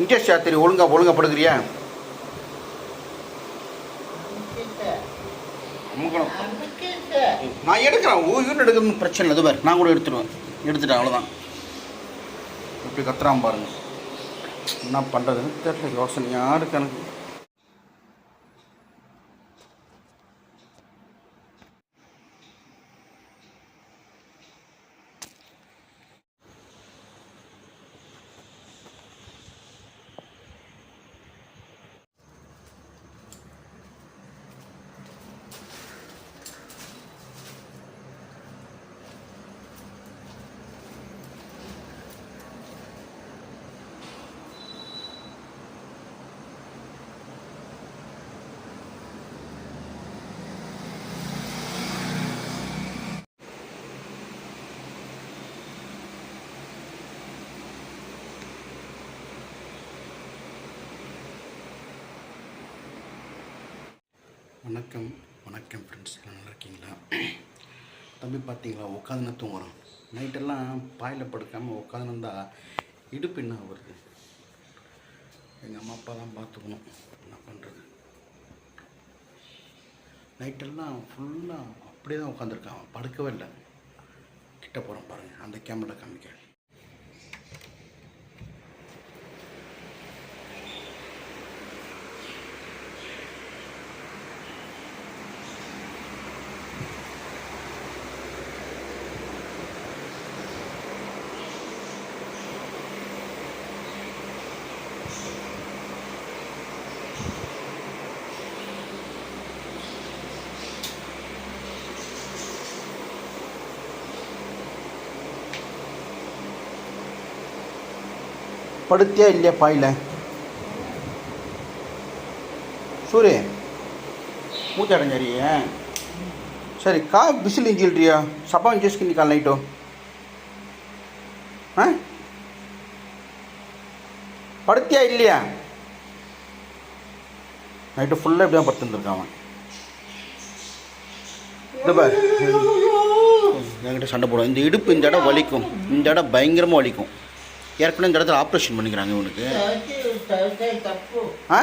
Interest Shastri ஒழுங்கா ஒழுங்கா நான் எடுக்கிறேன். உயிர் எடுக்கணும் பிரச்சனை இல்லை. இது பாரு நான் கூட எடுத்துடுவேன். எடுத்துட்டேன் அவ்வளோதான் இப்படி கத்துறான் பாருங்க. என்ன பண்ணுறதுன்னு தெரியல. யோசனையாக இருக்கு எனக்கு. வணக்கம் வணக்கம் ஃப்ரெண்ட்ஸ் எல்லாம் நல்லா இருக்கீங்களா? தம்பி பார்த்தீங்களா உட்காந்து தூங்குறோம் நைட்டெல்லாம் பாயில் படுக்காமல் உட்காந்துருந்தா இடுப்பு என்ன வருது எங்கள் அம்மா அப்பா தான் பார்த்துக்கணும். என்ன பண்ணுறது நைட்டெல்லாம் ஃபுல்லாக அப்படியே தான் உட்காந்துருக்கான் படுக்கவே இல்லை. கிட்ட போகிறோம் பாருங்கள் அந்த கேமரா காமிக்க. படுத்தியா இல்லையா பாயில்? சூரிய மூச்சாடஞ்சாரியே சரி கா பிசில் இஞ்சில்றியா சப்பா இஞ்சிஸ்க்கு கால் நைட்டோ ஆ? படுத்தியா இல்லையா? நைட்டு ஃபுல்லாக இப்படி தான் படுத்துருந்துருக்கான் அவன். என்கிட்ட சண்டை போடுவான். இந்த இடுப்பு இந்த இடம் வலிக்கும். இந்த இடம் பயங்கரமாக வலிக்கும். ஏற்கனவே இந்த இடத்துல ஆப்ரேஷன் பண்ணிக்கிறாங்க இவனுக்கு. ஆ?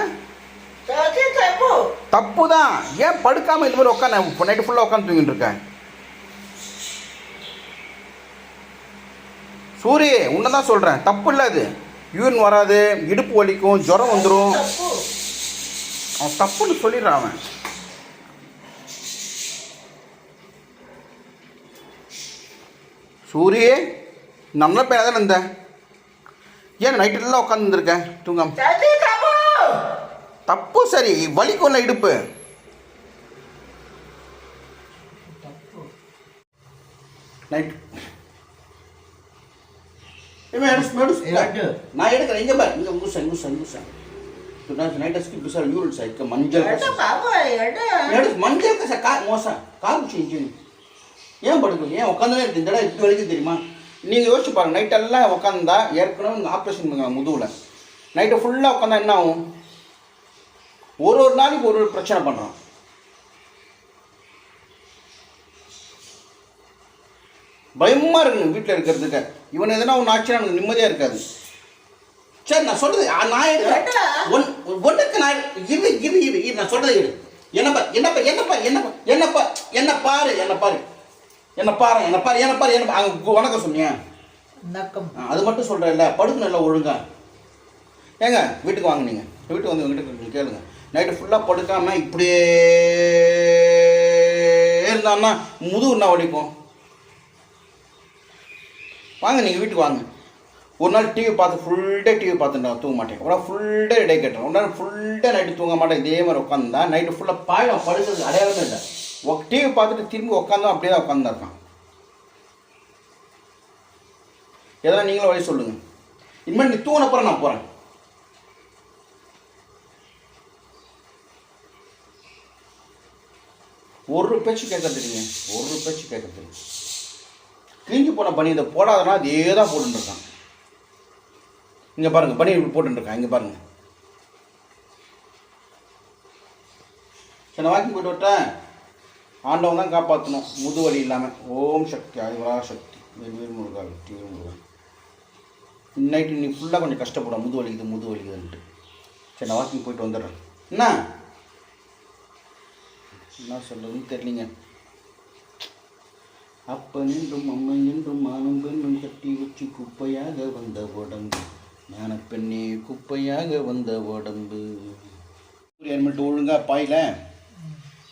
தப்பு தான் ஏன் படுக்காமல் இது மாதிரி உட்காந்து நைட்டு ஃபுல்லாக உட்காந்து தூங்கிட்டு இருக்கேன். சூரிய உன்னை தான் சொல்கிறேன் தப்பு இல்லை அது. யூரின் வராது இடுப்பு வலிக்கும் ஜுரம் வந்துடும் அவன் தப்புன்னு சொல்லிடுறான் அவன். சூரியே நல்ல பேர் தானே இருந்தேன் ஏன் நைட்டெல்லாம் உட்காந்துருக்கேன் தூங்காம. தப்பு! சரி வலிக்கும்ல இடுப்பு. நைட். நான் எடுக்கிறேன் இங்கே பாரு. இங்கே முசா முசா முசா நைட் ஸ்கிப் பிசா யூரின் சா இக்க மஞ்சள் மஞ்சள் கசா கா மோசா கால் ஏன் படுக்கும் ஏன் உட்காந்துனே இருக்கு இந்த இடம் இப்படி வரைக்கும் தெரியுமா? நீங்கள் யோசிச்சு பாருங்க நைட் எல்லாம் உட்காந்தா ஏற்கனவே ஆப்ரேஷன் பண்ணுங்க முதுகில். நைட்டு ஃபுல்லாக உட்காந்தா என்ன ஆகும்? ஒரு ஒரு நாளைக்கு ஒரு ஒரு பிரச்சனை பண்ணுறான் பயமாக இருக்குங்க வீட்டில் இருக்கிறதுக்கு. இவன் எதனா ஒன்று ஆச்சுன்னா எனக்கு நிம்மதியாக இருக்காது. சரி நான் சொல்றது நான்? ஒன் ஒன்றுக்கு நான் இரு இரு இரு இரு நான் சொல்றதை இரு என்னப்பா என்னப்பா என்னப்பா என்னப்பா என்னப்பா என்ன பாரு என்ன பாரு. என்ன பாரு என்ன பாரு என்ன பாரு என்ன அங்கே வணக்கம் சொன்னியா. அது மட்டும் சொல்கிறேன்ல படுக்கணும் இல்லை ஒழுங்கா. ஏங்க வீட்டுக்கு வாங்க நீங்கள் வீட்டுக்கு வந்து வீட்டுக்கு கேளுங்க. நைட்டு ஃபுல்லாக படுக்காம இப்படியே இருந்தான்னா முதுகு என்ன வலிக்கும்? வாங்க நீங்கள் வீட்டுக்கு வாங்க. ஒரு நாள் டிவி பார்த்து ஃபுல் டே டிவி பார்த்துட்டு தூங்க மாட்டேன். ஒரு நாள் ஃபுல் டே இடை கட்டுறேன் ஒரு நாள் ஃபுல் டே நைட்டு தூங்க மாட்டேன். இதே மாதிரி உட்காந்தா நைட்டு ஃபுல்லாக பாயம் படுக்கிறது அடையாளமே இல்லை. டிவி பார்த்துட்டு திரும்பி உட்காந்தோம் அப்படியே தான் உட்காந்துருக்கான் இருக்கான் நீங்களும் வழி சொல்லுங்க. இனிமேல் நீ தூங்கினப்புறம் நான் போகிறேன் ஒரு பேச்சு கேட்கறது இல்லைங்க ஒரு பேச்சு கேட்கறது கிழிஞ்சு போன பனி இதை போடாதனா அதே தான் போட்டுருக்கான் இங்கே பாருங்க பனி இப்படி போட்டுருக்கான் இங்கே பாருங்க. சரி நான் வாக்கிங் போயிட்டு விட்டேன் ஆண்டவன் தான் காப்பாற்றணும் முதுவலி இல்லாமல் ஓம் சக்தி ஆதிவரா சக்தி. வெவ்வேறு முருகா வெற்றி முருகா. நைட்டு நீ ஃபுல்லாக கொஞ்சம் கஷ்டப்படும் முது வலிக்குது முது வலிக்குதுன்ட்டு. சரி நான் வாக்கிங் போயிட்டு வந்துடுறேன். என்ன என்ன சொல்கிறதுன்னு தெரியலிங்க. அப்பன் என்றும் அம்மன் என்றும் மானும் பெண்ணும் கட்டி வச்சு குப்பையாக வந்த உடம்பு. ஞான பெண்ணே குப்பையாக வந்த உடம்பு. சூரியன் மட்டும் ஒழுங்காக பாயில?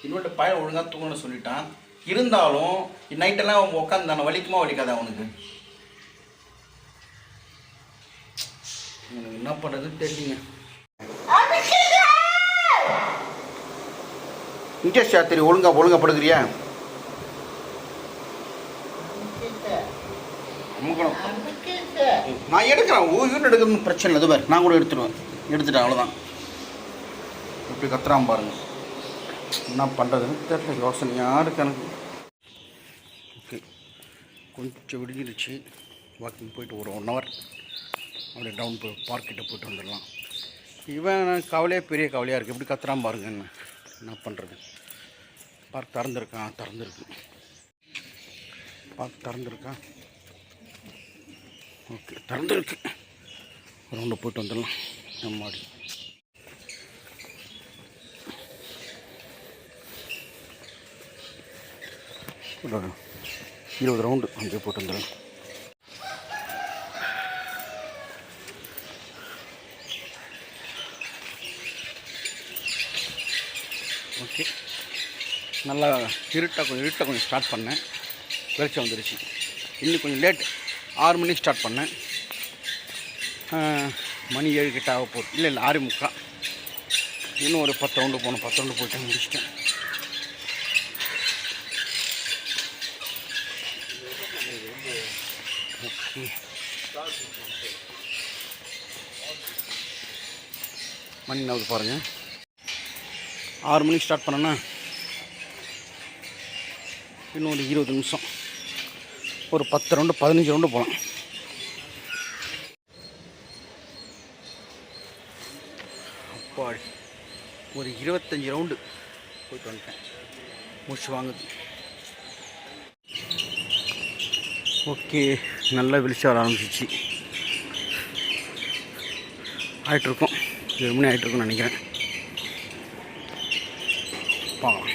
இன்னொரு பையன் ஒழுங்காக தூங்கணும்னு சொல்லிட்டான். இருந்தாலும் நைட்டெல்லாம் உட்காந்து உட்காந்தான வலிக்குமா வலிக்காதா அவனுக்கு? எனக்கு என்ன பண்ணுறதுன்னு தெரியலிங்க. இன்ட்ரெஸ்ட் யாத்திரி ஒழுங்கா ஒழுங்கா படுக்கிறியா நான் எடுக்கிறேன். ஓய்வுன்னு எடுக்கணும் பிரச்சனை இல்லை. இது பாரு நான் கூட எடுத்துடுவேன். எடுத்துட்டேன். அவ்வளோதான் எப்படி கத்துறான் பாருங்க. என்ன பண்ணுறதுன்னு தெரில யோசனையாக இருக்கு எனக்கு ஓகே. கொஞ்சம் விடிஞ்சிருச்சு வாக்கிங் போயிட்டு ஒரு ஒன் ஹவர் அப்படியே டவுன் போய் பார்க்கிட்ட போயிட்டு வந்துடலாம். இவன் கவலையே பெரிய கவலையாக இருக்குது எப்படி கத்துறான் பாருங்க என்ன என்ன பண்ணுறது பார்க் திறந்துருக்கான் திறந்துருக்கு. பார்க் திறந்துருக்கான். ஓகே திறந்துருக்கு. ரவுண்டு போயிட்டு வந்துடலாம். நம்மாடி ஒரு இருபது ரவுண்டு அங்கே போட்டு வந்துடுறேன் ஓகே. நல்லா இருட்டாக கொஞ்சம் இருட்டாக கொஞ்சம் ஸ்டார்ட் பண்ணேன். வெளிச்சம் வந்துருச்சு. இன்னும் கொஞ்சம் லேட் ஆறு மணிக்கு ஸ்டார்ட் பண்ணேன். மணி ஏழு கிட்ட ஆக போகுது. இல்லை இல்லை ஆறு முக்கா. இன்னும் ஒரு பத்து ரவுண்டு போனேன் பத்து ரவுண்டு போயிட்டு முடிச்சிட்டேன். மணி நவுது பாருங்கள் ஆறு மணிக்கு ஸ்டார்ட் பண்ணேன்னா இன்னும் ஒரு இருபது நிமிஷம். ஒரு பத்து ரவுண்டு பதினஞ்சு ரவுண்டு போகலாம் அப்பாடி. ஒரு இருபத்தஞ்சி ரவுண்டு போயிட்டு வந்துட்டேன். முடிச்சு வாங்குது. ஓகே நல்லா வெளிச்சம் வர ஆரம்பிச்சிச்சு. ஆகிட்டுருக்கோம் ஏழு மணி ஆகிட்டுருக்கும்னு நினைக்கிறேன். பார்க்கலாம்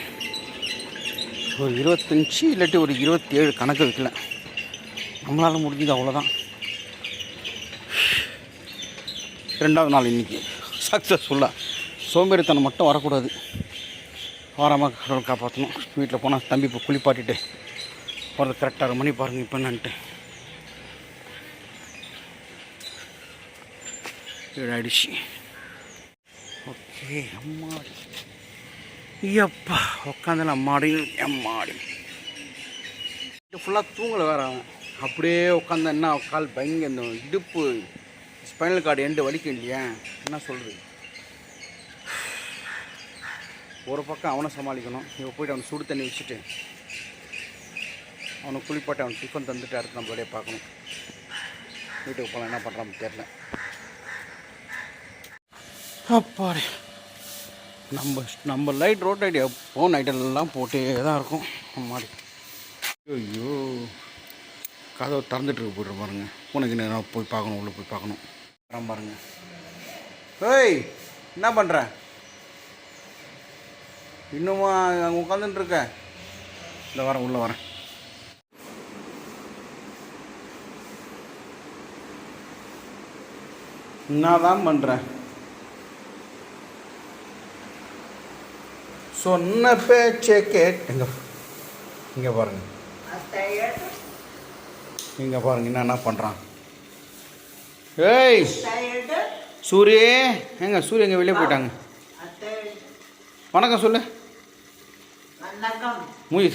ஒரு இருபத்தஞ்சி இல்லாட்டி ஒரு இருபத்தேழு கணக்கு வைக்கல நம்மளால் முடிஞ்சது அவ்வளோதான் ரெண்டாவது நாள் இன்றைக்கி சக்ஸஸ்ஃபுல்லாக சோம்பேறித்தனம் மட்டும் வரக்கூடாது. வாரமாக கடவுள் காப்பாற்றணும் வீட்டில் போனால் தம்பி இப்போ குளிப்பாட்டிட்டு போகிறது கரெக்டாக மணி பாருங்கள் இப்போ என்னன்ட்டு. ஏழு ஆயிடுச்சு ஓகே அம்மாடி. ஐயப்பா உட்காந்துல அம்மாடி அம்மாடி ஃபுல்லாக தூங்கலை வேற அவன். அப்படியே உட்காந்து என்ன கால் பயங்க இந்த இடுப்பு ஸ்பைனல் கார்டு எண்டு வலிக்கும் இல்லையா? என்ன சொல்கிறது ஒரு பக்கம் அவனை சமாளிக்கணும். இவன் போயிட்டு அவனை சுடு தண்ணி வச்சுட்டு அவனை குளிப்பாட்டு அவன் டிஃபன் தந்துட்டு அடுத்து நம்ம வேலையை பார்க்கணும். வீட்டுக்கு போகலாம் என்ன பண்ணுறான்னு தெரில அப்பாடி. நம்ம நம்ம லைட் ரோட் லைட் எப்போ நைட்டெல்லாம் போட்டே தான் இருக்கும். அம்மாடி. ஐயோ. கதவை திறந்துட்டு போய்ட்டு பாருங்க. உனக்கு நான் போய் பார்க்கணும் உள்ளே போய் பார்க்கணும். வரேன் பாருங்க. ஏய் என்ன பண்ணுற இன்னுமா அங்கே உட்காந்துட்டு இருக்க? இல்லை வரேன் உள்ளே வரேன். என்னதான் பண்ணுறேன் சொன்ன பேச்சை கேட்டுங்க எங்க இங்கே பாருங்க. இங்கே பாருங்க என்ன என்ன பண்ணுறான் ஏய் சூரிய எங்க சூரிய எங்க வெளியே போயிட்டாங்க? வணக்கம் சொல்லு. மூஞ்சி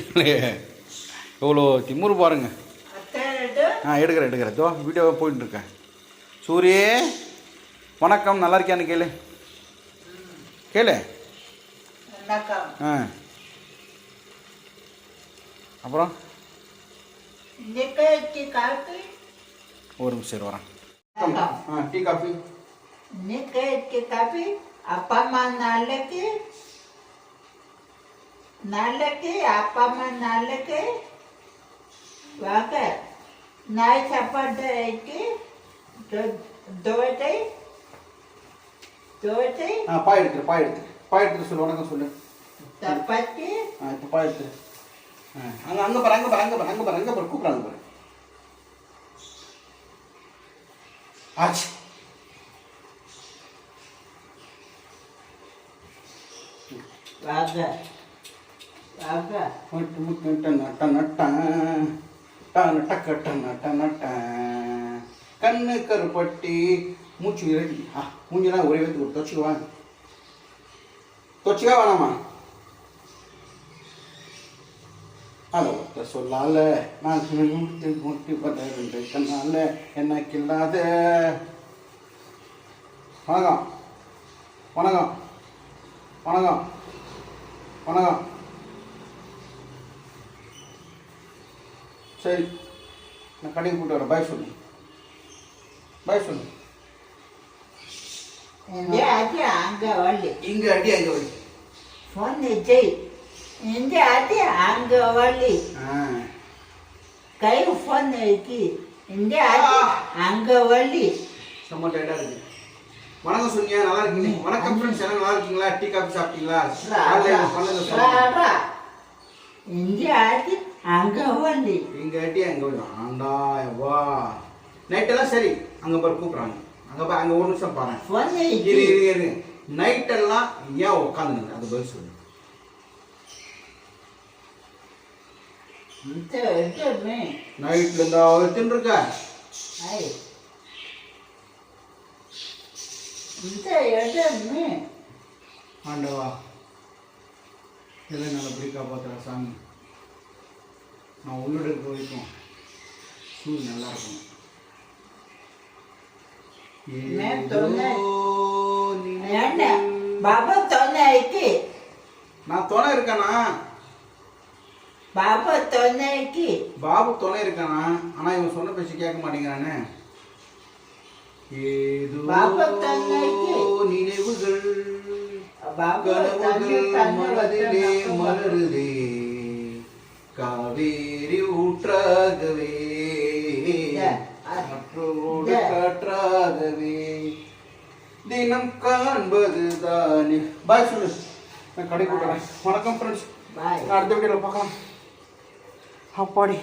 எவ்வளோ திமுரு பாருங்க. ஆ எடுக்கிறேன் எடுக்கிறேன். தோ வீடியோவை போயிட்டு இருக்கேன். சூரிய வணக்கம். நல்லா இருக்கியான்னு கேளு. கேளு. ஆ அப்புறம் ஒரு நிமிஷம் சரி வரேன் டீ காஃபி நிக்கி காஃபி அப்பா அம்மா நாளைக்கு நாளைக்கு அப்பா அம்மா நாளைக்கு வாங்க நாய் சாப்பாடுக்கு தோட்டை தோட்டை பாய் எடுத்துரு பாய் எடுத்துரு பாய் எடுத்துரு சொல்லு வணக்கம் சொல்லு. சப்பாத்தி ஆ இப்போ பாய் எடுத்துரு ஆ அங்கே அங்கே பாரு அங்கே பாரு அங்கே பாரு அங்கே பாரு அங்கே பாரு கூப்பிட்றாங்க பாரு. ஆச்சு. வாங்க வாங்க முட்டு முட்டு நட்ட நட்ட டான டக்க டன டன கண்ணு கருப்பட்டி மூச்சு இறங்கி ஆ மூஞ்சிலாம் ஒரே வைத்து தொச்சுக்கு வாங்க தொச்சுக்கா வேணாமா? அதை ஒருத்த சொல்லால நான் முட்டி முட்டி கண்ணால எனக்கு இல்லாத. வணக்கம். வணக்கம். வணக்கம். வணக்கம். சரி நான் கடைக்கு கூட்டு வரேன். பாய் சொல்லு. பாய் சொல்லு. அது அங்கே வள்ளி இங்கே அடி அங்கே வழி ஃபோன் ஜெய். எங்கே அது அங்கே வள்ளி. ஆ. கை ஃபோன் இருக்கு. எங்கே அது அங்கே வள்ளி. செம்ம டயர்டாக இருக்கு. வணக்கம் சொன்னியா நல்லா இருக்கீங்க. வணக்கம் ஃப்ரெண்ட்ஸ் எல்லாம் நல்லா இருக்கீங்களா? டீ காஃபி சாப்பிட்டீங்களா? பண்ணது எங்கே அது அங்கே வள்ளி. இங்கே அங்கே வழி ஆண்டா வா நைட்டெல்லாம் சரி. அங்கே பாரு கூப்பிட்றாங்க. அங்கே பா அங்கே ஒரு நிமிஷம் பாருங்க. ஃபோன் இரு இருக்கு இரு இரு. நைட்டெல்லாம் ஏன் உட்காந்துங்க. அது பதில் சொல்லு. நைட்ல இருந்தா தின்றுருக்க ஆண்டவா எல்லாம் நல்லபடி காப்பாத்துற சாமி. நான் உள்ளோட இருக்க வரைக்கும் சூடு நல்லா இருக்கும். நினைவு. என்ன? பாபா இருக்கு நான் துணை இருக்கானா? பாபா தொன்னை இருக்கு பாபு துணை இருக்கானா? ஆனா இவன் சொன்ன பேச்சு கேட்க மாட்டேங்கிறானே. ஏதோ பாபு துணைக்கு. நினைவுகள் பாபா தண்ணி மனதிலே மலருதே. காவேரி ஊற்றாகவே காண்பது தானே பாய் சொல்லு நான் கடை கூட்டுறேன் வணக்கம் ஃப்ரெண்ட்ஸ் அடுத்த வீடியோவில் பார்க்கலாம். அப்பாடி.